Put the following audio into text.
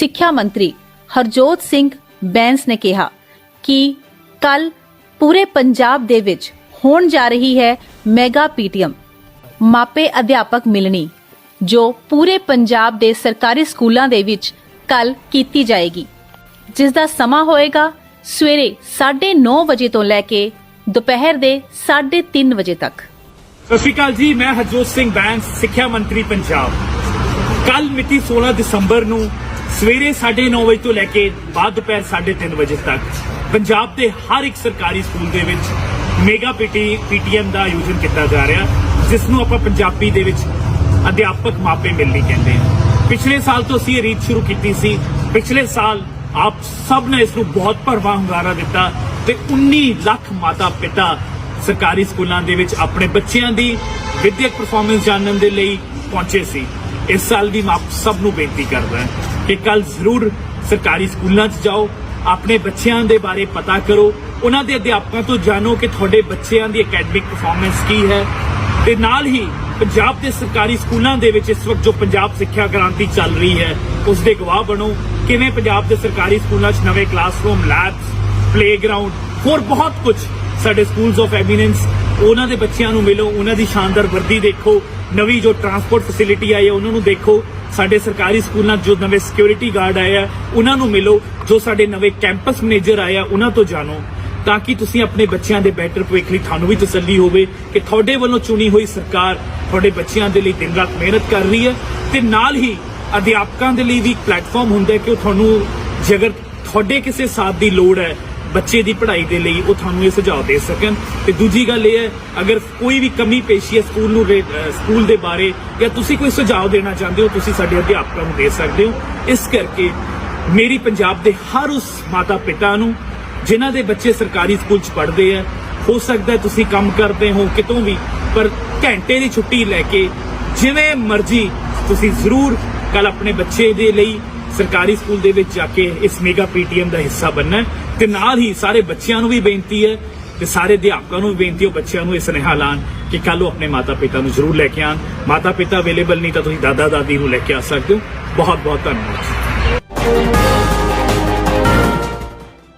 ਸਿੱਖਿਆ ਮੰਤਰੀ ਹਰਜੋਤ ਸਿੰਘ ਬੈਂਸ ਨੇ ਕਿਹਾ ਕਿ ਕੱਲ ਪੂਰੇ ਪੰਜਾਬ ਦੇ ਵਿੱਚ ਹੋਣ ਜਾ ਰਹੀ ਹੈ ਮੈਗਾ ਪੀਟੀਐਮ, ਮਾਪੇ ਅਧਿਆਪਕ ਮਿਲਣੀ, ਜੋ ਪੂਰੇ ਪੰਜਾਬ ਦੇ ਸਰਕਾਰੀ ਸਕੂਲਾਂ ਦੇ ਵਿੱਚ ਕੱਲ ਕੀਤੀ ਜਾਏਗੀ। ਜਿਸ ਦਾ ਸਮਾਂ ਹੋਏਗਾ ਸਵੇਰੇ 9:30 ਵਜੇ ਤੋਂ ਲੈ ਕੇ ਦੁਪਹਿਰ ਦੇ 3:30 ਵਜੇ ਤੱਕ। ਸਤਿ ਸ਼੍ਰੀ ਅਕਾਲ ਜੀ, ਮੈਂ ਹਰਜੋਤ ਸਿੰਘ ਬੈਂਸ, ਸਿੱਖਿਆ ਮੰਤਰੀ ਪੰਜਾਬ। ਕੱਲ ਮਿਤੀ 16 ਦਸੰਬਰ ਨੂੰ ਸਵੇਰੇ 9:30 ਵਜੇ ਤੋਂ ਲੈ ਕੇ ਬਾਅਦ ਦੁਪਹਿਰ 3:30 ਵਜੇ ਤੱਕ ਪੰਜਾਬ ਦੇ ਹਰ ਇੱਕ ਸਰਕਾਰੀ ਸਕੂਲ ਦੇ ਵਿੱਚ ਮੇਗਾ ਪੀਟੀ, ਪੀਟੀਐਮ ਦਾ ਆਯੋਜਨ ਕੀਤਾ ਜਾ ਰਿਹਾ ਜਿਸ ਨੂੰ ਆਪਾਂ ਪੰਜਾਬੀ ਦੇ ਵਿੱਚ ਅਧਿਆਪਕ ਮਾਪੇ ਮਿਲਣੀ ਕਹਿੰਦੇ ਹਾਂ ਪਿਛਲੇ ਸਾਲ ਤੋਂ ਅਸੀਂ ਇਹ ਰੀਤ ਸ਼ੁਰੂ ਕੀਤੀ ਸੀ। ਪਿਛਲੇ ਸਾਲ ਆਪ ਸਭ ਨੇ ਇਸ ਨੂੰ ਬਹੁਤ ਭਰਵਾਂ ਹੁੰਗਾਰਾ ਦਿੱਤਾ ਤੇ 19 ਲੱਖ ਮਾਤਾ ਪਿਤਾ ਸਰਕਾਰੀ ਸਕੂਲਾਂ ਦੇ ਵਿੱਚ ਆਪਣੇ ਬੱਚਿਆਂ ਦੀ ਵਿਦਿਅਕ ਪਰਫਾਰਮੈਂਸ ਜਾਣਨ ਦੇ ਲਈ ਪਹੁੰਚੇ ਸੀ। ਇਸ ਸਾਲ ਵੀ ਮੈਂ ਆਪ ਸਭ ਨੂੰ ਬੇਨਤੀ ਕਰਦਾ ਹਾਂ। ਕਿ ਕੱਲ ਜ਼ਰੂਰ ਸਰਕਾਰੀ ਸਕੂਲਾਂ 'ਚ ਜਾਓ, ਆਪਣੇ ਬੱਚਿਆਂ ਦੇ ਬਾਰੇ ਪਤਾ ਕਰੋ, ਉਹਨਾਂ ਦੇ ਅਧਿਆਪਕਾਂ ਤੋਂ ਜਾਣੋ ਕਿ ਤੁਹਾਡੇ ਬੱਚਿਆਂ ਦੀ ਅਕੈਡਮਿਕ ਪਰਫਾਰਮੈਂਸ ਕੀ ਹੈ। ਤੇ ਨਾਲ ਹੀ ਪੰਜਾਬ ਦੇ ਸਰਕਾਰੀ ਸਕੂਲਾਂ ਦੇ ਵਿੱਚ ਇਸ ਵਕਤ ਜੋ ਪੰਜਾਬ ਸਿੱਖਿਆ ਕ੍ਰਾਂਤੀ ਚੱਲ ਰਹੀ ਹੈ, ਉਸ ਦੇ ਗਵਾਹ ਬਣੋ। ਕਿਵੇਂ ਪੰਜਾਬ ਦੇ ਸਰਕਾਰੀ ਸਕੂਲਾਂ 'ਚ ਨਵੇਂ ਕਲਾਸਰੂਮ ਲੈਬਸ ਪਲੇਗਰਾਉਂਡ ਹੋਰ ਬਹੁਤ ਕੁਝ ਸਾਡੇ ਸਕੂਲਸ ਆਫ ਐਮੀਨੈਂਸ ਉਹਨਾਂ ਦੇ ਬੱਚਿਆਂ ਨੂੰ ਮਿਲੋ, ਉਹਨਾਂ ਦੀ ਸ਼ਾਨਦਾਰ ਵਰਦੀ ਦੇਖੋ, ਨਵੀਂ ਜੋ ਟਰਾਂਸਪੋਰਟ ਫੈਸਿਲਿਟੀ ਆਈ ਹੈ, ਉਹਨਾਂ ਨੂੰ ਦੇਖੋ। ਸਾਡੇ ਸਰਕਾਰੀ ਸਕੂਲਾਂ ਜੋ ਨਵੇਂ ਸਿਕਿਉਰਿਟੀ ਗਾਰਡ ਆਏ ਆ, ਉਹਨਾਂ ਨੂੰ ਮਿਲੋ। ਜੋ ਸਾਡੇ ਨਵੇਂ ਕੈਂਪਸ ਮੈਨੇਜਰ ਆਏ ਆ, ਉਹਨਾਂ ਤੋਂ ਜਾਣੋ। ਤਾਂ ਕਿ ਤੁਸੀਂ ਆਪਣੇ ਬੱਚਿਆਂ ਦੇ ਬੈਟਰ ਭਵਿੱਖ ਲਈ ਤੁਹਾਨੂੰ ਵੀ ਤਸੱਲੀ ਹੋਵੇ ਕਿ ਤੁਹਾਡੇ ਵੱਲੋਂ ਚੁਣੀ ਹੋਈ ਸਰਕਾਰ ਤੁਹਾਡੇ ਬੱਚਿਆਂ ਦੇ ਲਈ ਦਿਨ ਰਾਤ ਮਿਹਨਤ ਕਰ ਰਹੀ ਹੈ ਤੇ ਨਾਲ ਹੀ ਅਧਿਆਪਕਾਂ ਦੇ ਲਈ ਵੀ ਇੱਕ ਪਲੇਟਫਾਰਮ ਹੁੰਦਾ ਹੈ ਕਿ ਉਹ ਤੁਹਾਨੂੰ ਜੇਕਰ ਤੁਹਾਡੇ ਕਿਸੇ ਸਾਥ ਦੀ ਲੋੜ ਹੈ ਬੱਚੇ ਦੀ ਪੜ੍ਹਾਈ ਦੇ ਲਈ ਉਹ ਤੁਹਾਨੂੰ ਇਹ ਸੁਝਾਅ ਦੇ ਸਕਣ। ਤੇ ਦੂਜੀ ਗੱਲ ਇਹ ਹੈ, ਅਗਰ ਕੋਈ ਵੀ ਕਮੀ ਪੇਸ਼ੀ ਹੈ ਸਕੂਲ ਨੂੰ ਰੇ- ਸਕੂਲ ਦੇ ਬਾਰੇ, ਜਾਂ ਤੁਸੀਂ ਕੋਈ ਸੁਝਾਅ ਦੇਣਾ ਚਾਹੁੰਦੇ ਹੋ, ਤੁਸੀਂ ਸਾਡੇ ਅਧਿਆਪਕਾਂ ਨੂੰ ਦੇ ਸਕਦੇ ਹੋ। ਇਸ ਕਰਕੇ ਮੇਰੀ ਪੰਜਾਬ ਦੇ ਹਰ ਉਸ ਮਾਤਾ ਪਿਤਾ ਨੂੰ, ਜਿਨ੍ਹਾਂ ਦੇ ਬੱਚੇ ਸਰਕਾਰੀ ਸਕੂਲ 'ਚ ਪੜ੍ਹਦੇ ਆ, ਹੋ ਸਕਦਾ ਤੁਸੀਂ ਕੰਮ ਕਰਦੇ ਹੋ ਕਿਤੋਂ ਵੀ, ਪਰ ਘੰਟੇ ਦੀ ਛੁੱਟੀ ਲੈ ਕੇ ਜਿਵੇਂ ਮਰਜ਼ੀ ਤੁਸੀਂ ਜ਼ਰੂਰ ਕੱਲ ਆਪਣੇ ਬੱਚੇ ਦੇ ਲਈ ਸਰਕਾਰੀ ਸਕੂਲ ਦੇ ਵਿੱਚ ਜਾ ਕੇ ਇਸ ਮੇਗਾ ਪੀਟੀਐਮ ਦਾ ਹਿੱਸਾ ਬਣਨਾ ਤੇ ਨਾਲ ਹੀ ਸਾਰੇ ਬੱਚਿਆਂ ਨੂੰ ਵੀ ਬੇਨਤੀ ਹੈ ਤੇ ਸਾਰੇ ਅਧਿਆਪਕਾਂ ਨੂੰ ਵੀ ਬੇਨਤੀ ਹੈ ਬੱਚਿਆਂ ਨੂੰ ਇਹ ਸੁਨੇਹਾ ਲਾਣ ਕਿ ਕੱਲ ਉਹ ਆਪਣੇ ਮਾਤਾ ਪਿਤਾ ਨੂੰ ਜ਼ਰੂਰ ਲੈ ਕੇ ਆਣ। ਮਾਤਾ ਪਿਤਾ ਅਵੇਲੇਬਲ ਨਹੀਂ ਤਾਂ ਤੁਸੀਂ ਦਾਦਾ ਦਾਦੀ ਨੂੰ ਲੈ ਕੇ ਆ ਸਕਦੇ ਹੋ। ਬਹੁਤ ਬਹੁਤ ਧੰਨਵਾਦ।